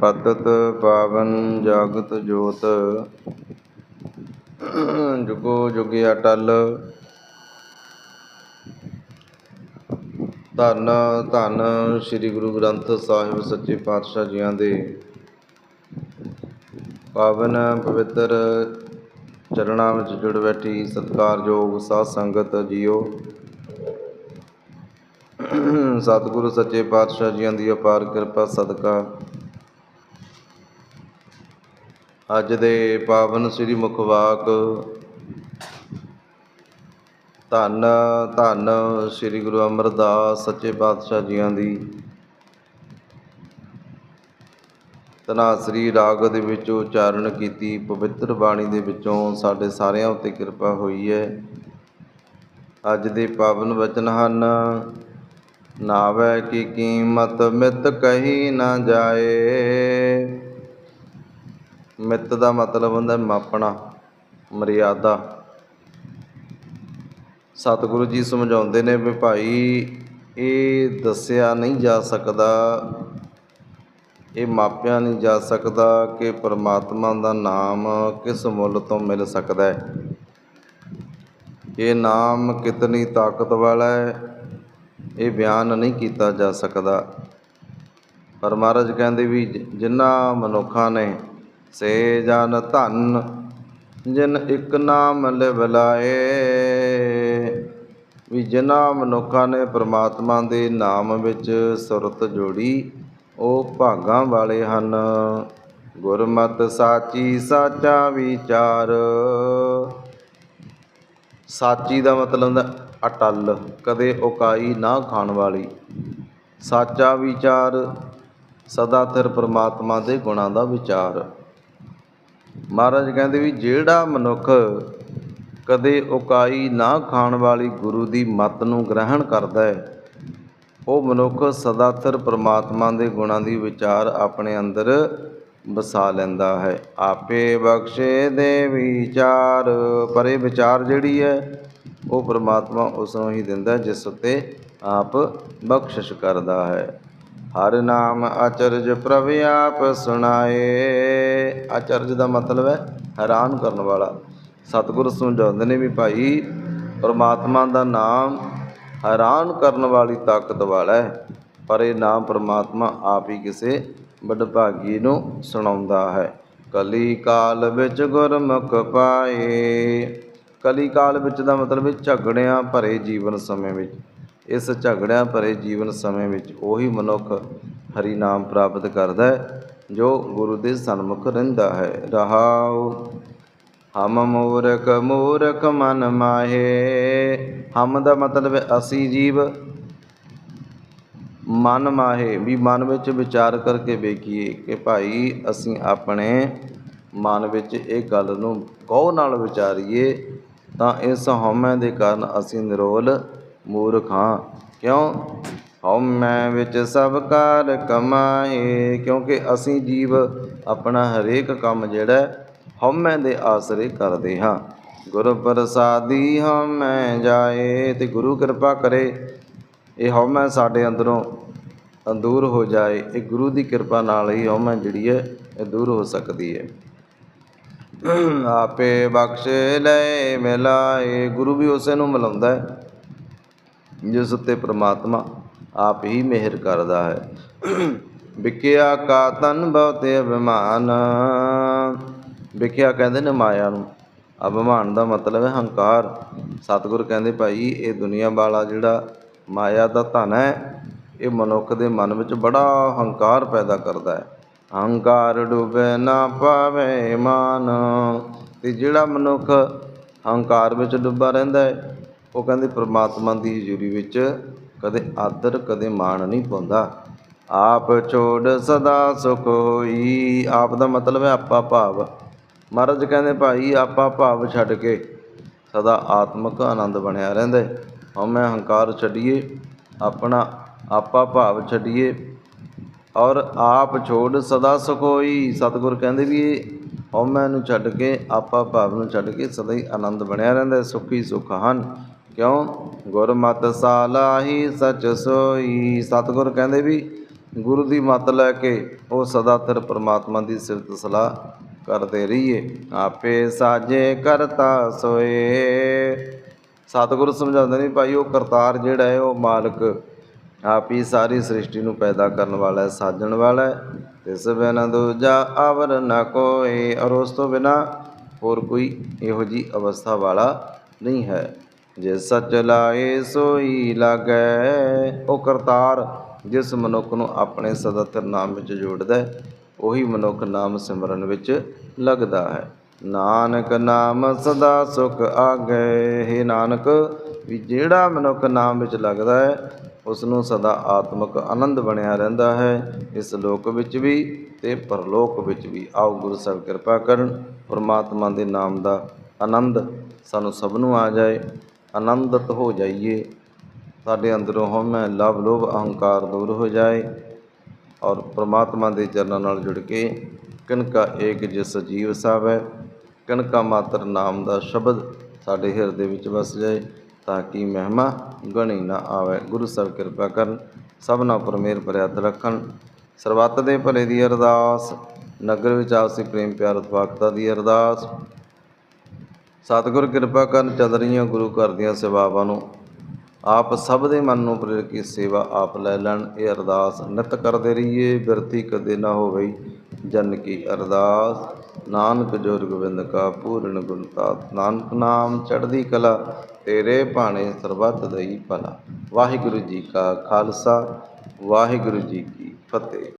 ਪਤਤ ਪਾਵਨ ਜਗਤ ਜੋਤ। ਜੁਗੋ ਜੁਗੇ ਅਟਲ ਧੰਨ ਧੰਨ ਸ੍ਰੀ ਗੁਰੂ ਗ੍ਰੰਥ ਸਾਹਿਬ ਸੱਚੇ ਪਾਤਸ਼ਾਹ ਜੀਆਂ ਦੇ। ਪਾਵਨ ਪਵਿੱਤਰ ਚਰਨਾਂ ਵਿੱਚ ਜੁੜ ਬੈਠੀ ਸਤਿਕਾਰਯੋਗ ਸਾਧ ਸੰਗਤ ਜੀਓ। ਸਤਿਗੁਰੂ ਸੱਚੇ ਪਾਤਸ਼ਾਹ ਜੀਆਂ ਦੀ ਅਪਾਰ ਕਿਰਪਾ, ਸਦਕਾ। ਅੱਜ ਦੇ ਪਾਵਨ ਸ੍ਰੀ ਮੁਖਵਾਕ ਧੰਨ ਧੰਨ ਸ੍ਰੀ ਗੁਰੂ ਅਮਰਦਾਸ ਸੱਚੇ ਪਾਤਸ਼ਾਹ ਜੀਆਂ ਦੀ। ਤਨਾਸਰੀ ਰਾਗ ਦੇ ਵਿੱਚ ਉਚਾਰਨ ਕੀਤੀ, ਪਵਿੱਤਰ ਬਾਣੀ ਦੇ ਵਿੱਚੋਂ ਸਾਡੇ ਸਾਰਿਆਂ ਉੱਤੇ ਕਿਰਪਾ ਹੋਈ ਹੈ। ਅੱਜ ਦੇ ਪਾਵਨ ਵਚਨ ਹਨ, ਨਾਵੈ ਕੀ ਕੀਮਤ ਮਿਤ ਕਹੀ ਨਾ ਜਾਏ। ਮਿੱਤ ਦਾ ਮਤਲਬ ਹੁੰਦਾ ਮਾਪਣਾ, ਮਰਿਆਦਾ। ਸਤਿਗੁਰੂ ਜੀ ਸਮਝਾਉਂਦੇ ਨੇ ਵੀ ਭਾਈ, ਇਹ ਦੱਸਿਆ ਨਹੀਂ ਜਾ ਸਕਦਾ, ਇਹ ਮਾਪਿਆ ਨਹੀਂ ਜਾ ਸਕਦਾ ਕਿ ਪਰਮਾਤਮਾ ਦਾ ਨਾਮ ਕਿਸ ਮੁੱਲ ਤੋਂ ਮਿਲ ਸਕਦਾ ਹੈ। ਇਹ ਨਾਮ ਕਿਤਨੀ ਤਾਕਤ ਵਾਲਾ ਹੈ, ਇਹ ਬਿਆਨ ਨਹੀਂ ਕੀਤਾ ਜਾ ਸਕਦਾ। ਪਰ ਮਹਾਰਾਜ ਕਹਿੰਦੇ ਵੀ ਜਿਨ੍ਹਾਂ ਮਨੁੱਖਾਂ ਨੇ ਸੇ ਜਨ ਧਨ, ਜਿਨ ਇੱਕ ਨਾਮ ਲਿਵਲਾਏ ਵੀ ਜਿਨ੍ਹਾਂ ਮਨੁੱਖਾਂ ਨੇ ਪ੍ਰਮਾਤਮਾ ਦੇ ਨਾਮ ਵਿੱਚ ਸੁਰਤ ਜੋੜੀ, ਉਹ ਭਾਗਾਂ ਵਾਲੇ ਹਨ। ਗੁਰਮਤ ਸਾਚੀ, ਸਾਚਾ ਵਿਚਾਰ। ਸਾਚੀ ਦਾ ਮਤਲਬ ਹੁੰਦਾ ਅਟਲ, ਕਦੇ ਉਕਾਈ ਨਾ ਖਾਣ ਵਾਲੀ। ਸਾਚਾ ਵਿਚਾਰ ਸਦਾ ਥਿਰ ਪ੍ਰਮਾਤਮਾ ਦੇ ਗੁਣਾਂ ਦਾ ਵਿਚਾਰ। ਮਹਾਰਾਜ ਕਹਿੰਦੇ ਵੀ ਜਿਹੜਾ ਮਨੁੱਖ ਕਦੇ ਉਕਾਈ ਨਾ ਖਾਣ ਵਾਲੀ ਗੁਰੂ ਦੀ ਮੱਤ ਨੂੰ ਗ੍ਰਹਿਣ ਕਰਦਾ ਹੈ, ਉਹ ਮਨੁੱਖ ਸਦਾਥਰ ਪ੍ਰਮਾਤਮਾ ਦੇ ਗੁਣਾਂ ਦੀ ਵਿਚਾਰ ਆਪਣੇ ਅੰਦਰ ਵਸਾ ਲੈਂਦਾ ਹੈ। ਆਪੇ ਬਖਸ਼ੇ ਦੇ ਵਿਚਾਰ, ਪਰ ਇਹ ਵਿਚਾਰ ਜਿਹੜੀ ਹੈ, ਉਹ ਪ੍ਰਮਾਤਮਾ ਉਸ ਨੂੰ ਹੀ ਦਿੰਦਾ ਜਿਸ ਉੱਤੇ ਆਪ ਬਖਸ਼ਿਸ਼ ਕਰਦਾ ਹੈ। ਹਰ ਨਾਮ ਅਚਰਜ ਪ੍ਰਭ ਆਪ ਸੁਣਾਏ। ਅਚਰਜ ਦਾ ਮਤਲਬ ਹੈ ਹੈਰਾਨ ਕਰਨ ਵਾਲਾ। ਸਤਿਗੁਰ ਸਮਝਾਉਂਦੇ ਨੇ ਵੀ ਭਾਈ, ਪਰਮਾਤਮਾ ਦਾ ਨਾਮ ਹੈਰਾਨ ਕਰਨ ਵਾਲੀ ਤਾਕਤ ਵਾਲਾ ਹੈ। ਪਰ ਇਹ ਨਾਮ ਪਰਮਾਤਮਾ ਆਪ ਹੀ ਕਿਸੇ ਵਡਭਾਗੀ ਨੂੰ ਸੁਣਾਉਂਦਾ ਹੈ। ਕਲੀ ਕਾਲ ਵਿੱਚ ਗੁਰਮੁਖ ਪਾਏ। ਕਲੀ ਕਾਲ ਵਿੱਚ ਦਾ ਮਤਲਬ ਹੈ ਝਗੜਿਆਂ ਭਰੇ ਜੀਵਨ ਸਮੇਂ ਵਿੱਚ। ਇਸ ਝਗੜਿਆਂ ਭਰੇ ਜੀਵਨ ਸਮੇਂ ਵਿੱਚ ਉਹੀ ਮਨੁੱਖ ਹਰੀ ਨਾਮ ਪ੍ਰਾਪਤ ਕਰਦਾ ਹੈ, ਜੋ ਗੁਰੂ ਦੇ ਸਨਮੁਖ ਰਹਿੰਦਾ ਹੈ। ਰਹਾਉ, ਹਮ ਮੂਰਖ ਮੂਰਖ ਮਨ ਮਾਹੇ। ਹਮ ਦਾ ਮਤਲਬ ਅਸੀਂ ਜੀਵ। ਮਨ ਮਾਹੇ, ਵੀ ਮਨ ਵਿੱਚ ਵਿਚਾਰ ਕਰਕੇ ਵੇਖੀਏ ਕਿ ਭਾਈ ਅਸੀਂ ਆਪਣੇ ਮਨ ਵਿੱਚ ਇਹ ਗੱਲ ਨੂੰ ਗੌਰ ਨਾਲ ਵਿਚਾਰੀਏ, ਤਾਂ ਇਸ ਹਉਮੈ ਦੇ ਕਾਰਨ ਅਸੀਂ ਨਿਰੋਲ ਮੂਰਖ ਹਾਂ। ਕਿਉਂ? ਹਉਮੈ ਵਿੱਚ ਸਭ ਕਾਰ ਕਮਾਏ, ਕਿਉਂਕਿ ਅਸੀਂ ਜੀਵ ਆਪਣਾ ਹਰੇਕ ਕੰਮ ਜਿਹੜਾ ਹੈ ਹਉਮੈ ਦੇ ਆਸਰੇ ਕਰਦੇ ਹਾਂ। ਗੁਰੂ ਪ੍ਰਸਾਦੀ ਹਉਮੈ ਜਾਏ ਤੇ ਗੁਰੂ ਕਿਰਪਾ ਕਰੇ। ਇਹ ਹਉਮੈ ਸਾਡੇ ਅੰਦਰੋਂ ਦੂਰ ਹੋ ਜਾਏ। ਇਹ ਗੁਰੂ ਦੀ ਕਿਰਪਾ ਨਾਲ ਹੀ ਹਉਮੈ ਜਿਹੜੀ ਹੈ, ਇਹ ਦੂਰ ਹੋ ਸਕਦੀ ਹੈ। ਆਪੇ ਬਖਸ਼ੇ ਲੈ ਮਿਲਾਏ। ਗੁਰੂ ਵੀ ਉਸੇ ਨੂੰ ਮਿਲਾਉਂਦਾ ਹੈ। ਜਿਸ ਉੱਤੇ ਪ੍ਰਮਾਤਮਾ ਆਪ ਹੀ ਮਿਹਰ ਕਰਦਾ ਹੈ। ਵਿਕਿਆ ਕਾ ਤਨ ਬਹੁਤੇ ਅਭਿਮਾਨ। ਵਿਕਿਆ ਕਹਿੰਦੇ ਨੇ ਮਾਇਆ ਨੂੰ। ਅਭਿਮਾਨ ਦਾ ਮਤਲਬ ਹੈ ਹੰਕਾਰ। ਸਤਿਗੁਰ ਕਹਿੰਦੇ ਭਾਈ, ਇਹ ਦੁਨੀਆ ਵਾਲਾ ਜਿਹੜਾ ਮਾਇਆ ਦਾ ਧਨ ਹੈ, ਇਹ ਮਨੁੱਖ ਦੇ ਮਨ ਵਿੱਚ ਬੜਾ ਹੰਕਾਰ ਪੈਦਾ ਕਰਦਾ ਹੈ। ਹੰਕਾਰ ਡੁੱਬੇ ਨਾ ਪਾਵੇ ਮਾਨ। ਤੇ ਜਿਹੜਾ ਮਨੁੱਖ ਹੰਕਾਰ ਵਿੱਚ ਡੁੱਬਾ ਰਹਿੰਦਾ ਹੈ ਉਹ ਕਹਿੰਦੇ, ਪ੍ਰਮਾਤਮਾ ਦੀ ਹਜ਼ੂਰੀ ਵਿੱਚ ਕਦੇ ਆਦਰ, ਕਦੇ ਮਾਣ ਨਹੀਂ ਪਾਉਂਦਾ। ਆਪ ਛੋੜ ਸਦਾ ਸੁਖ ਹੋਈ। ਆਪ ਦਾ ਮਤਲਬ ਹੈ ਆਪਾ ਭਾਵ। ਮਹਾਰਾਜ ਕਹਿੰਦੇ, ਭਾਈ, ਆਪਾ ਭਾਵ ਛੱਡ ਕੇ ਸਦਾ ਆਤਮਿਕ ਆਨੰਦ ਬਣਿਆ ਰਹਿੰਦਾ ਹਉਮੈ ਹੰਕਾਰ ਛੱਡੀਏ, ਆਪਣਾ ਆਪਾ ਭਾਵ ਛੱਡੀਏ ਔਰ ਆਪ ਛੋੜ ਸਦਾ ਸੁਖੋਈ ਸਤਿਗੁਰ ਕਹਿੰਦੇ ਵੀ ਇਹ ਹਉਮੈ ਨੂੰ ਛੱਡ ਕੇ, ਆਪਾ ਭਾਵ ਨੂੰ ਛੱਡ ਕੇ ਸਦਾ ਹੀ ਆਨੰਦ ਬਣਿਆ ਰਹਿੰਦਾ ਸੁਖੀ ਸੁਖ ਹਨ। ਕਿਉਂ? ਗੁਰਮਤਿ ਸਾਲਾਹੀ ਸਚ ਸੋਈ। ਸਤਿਗੁਰ ਕਹਿੰਦੇ ਵੀ ਗੁਰੂ ਦੀ ਮਤ ਲੈ ਕੇ ਉਹ ਸਦਾ ਸਿਰ ਪ੍ਰਮਾਤਮਾ ਦੀ ਸਿਫਤ ਸਲਾਹ ਕਰਦੇ ਰਹੀਏ। ਆਪੇ ਸਾਜੇ ਕਰਤਾ ਸੋਏ। ਸਤਿਗੁਰੂ ਸਮਝਾਉਂਦੇ ਨੇ, ਭਾਈ, ਉਹ ਕਰਤਾਰ ਜਿਹੜਾ ਹੈ, ਉਹ ਮਾਲਕ ਆਪ ਹੀ ਸਾਰੀ ਸ੍ਰਿਸ਼ਟੀ ਨੂੰ ਪੈਦਾ ਕਰਨ ਵਾਲਾ ਹੈ, ਸਾਜਣ ਵਾਲਾ ਹੈ। ਇਸ ਬਿਨ ਦੂਜਾ ਅਵਰ ਨ ਕੋਈ ਔਰ ਉਸ ਤੋਂ ਬਿਨਾ ਹੋਰ ਕੋਈ ਇਹੋ ਜੀ ਅਵਸਥਾ ਵਾਲਾ ਨਹੀਂ ਹੈ। ਜੇ ਸੱਚ ਲਾਏ ਸੋਈ ਲਾਗੈ, ਉਹ ਕਰਤਾਰ ਜਿਸ ਮਨੁੱਖ ਨੂੰ ਆਪਣੇ ਸਦਾ ਨਾਮ ਵਿੱਚ ਜੋੜਦਾ ਹੈ, ਉਹੀ ਮਨੁੱਖ ਨਾਮ ਸਿਮਰਨ ਵਿੱਚ ਲੱਗਦਾ ਹੈ। ਨਾਨਕ ਨਾਮ ਸਦਾ ਸੁਖ ਆਗੇ, ਹੈ ਨਾਨਕ, ਵੀ ਜਿਹੜਾ ਮਨੁੱਖ ਨਾਮ ਵਿੱਚ ਲੱਗਦਾ ਹੈ ਉਸ ਨੂੰ ਸਦਾ ਆਤਮਿਕ ਆਨੰਦ ਬਣਿਆ ਰਹਿੰਦਾ ਹੈ। ਇਸ ਲੋਕ ਵਿੱਚ ਵੀ ਤੇ ਪਰਲੋਕ ਵਿੱਚ ਵੀ ਆਓ ਗੁਰੂ ਸਾਹਿਬ ਕਿਰਪਾ ਕਰਨ, ਪਰਮਾਤਮਾ ਦੇ ਨਾਮ ਦਾ ਆਨੰਦ ਸਾਨੂੰ ਸਭ ਨੂੰ ਆ ਜਾਏ। ਆਨੰਦਿਤ ਹੋ ਜਾਈਏ। ਸਾਡੇ ਅੰਦਰੋਂ ਹਉਮੈ ਲਵ ਲੋਭ ਅਹੰਕਾਰ ਦੂਰ ਹੋ ਜਾਏ ਔਰ ਪ੍ਰਮਾਤਮਾ ਦੇ ਚਰਨਾਂ ਨਾਲ ਜੁੜ ਕੇ ਕਨਕਾ ਏਕ ਜਿਸ ਜੀਵ ਹੈ ਕਨਕਾ ਮਾਤਰ ਨਾਮ ਦਾ ਸ਼ਬਦ ਸਾਡੇ ਹਿਰਦੇ ਵਿੱਚ ਵਸ ਜਾਏ ਤਾਂ ਕਿ ਮਹਿਮਾ ਗਣੀ ਨਾ ਆਵੇ। ਗੁਰੂ ਸਾਹਿਬ ਕਿਰਪਾ ਕਰਨ ਸਭਨਾ ਪਰ ਮਿਹਰ ਭਰਿਆ ਰੱਖਣ। ਸਰਬੱਤ ਦੇ ਭਲੇ ਦੀ ਅਰਦਾਸ, ਨਗਰ ਵਿੱਚ ਆਪਸੀ ਪ੍ਰੇਮ ਪਿਆਰ ਉਤਪਾਕਤਾ ਦੀ ਅਰਦਾਸ ਸਤਿਗੁਰ ਕਿਰਪਾ ਕਰਨ ਚੱਲ ਰਹੀਆਂ ਗੁਰੂ ਘਰ ਦੀਆਂ ਸੇਵਾਵਾਂ ਨੂੰ ਆਪ ਸਭ ਦੇ ਮਨ ਨੂੰ ਪ੍ਰੇਰ ਕੇ ਸੇਵਾ ਆਪ ਲੈ ਲੈਣ। ਇਹ ਅਰਦਾਸ ਨਿਤ ਕਰਦੇ ਰਹੀਏ, ਬਿਰਤੀ ਕਦੇ ਨਾ ਹੋਵੇ ਜਨ ਕੀ ਅਰਦਾਸ। ਨਾਨਕ ਜੋਰ ਗੋਬਿੰਦ ਕਾ ਪੂਰਨ ਗੁਣਤਾ ਨਾਨਕ ਨਾਮ ਚੜ੍ਹਦੀ ਕਲਾ, ਤੇਰੇ ਭਾਣੇ ਸਰਬੱਤ ਦਈ ਭਲਾ। ਵਾਹਿਗੁਰੂ ਜੀ ਕਾ ਖਾਲਸਾ, ਵਾਹਿਗੁਰੂ ਜੀ ਕੀ ਫਤਿਹ।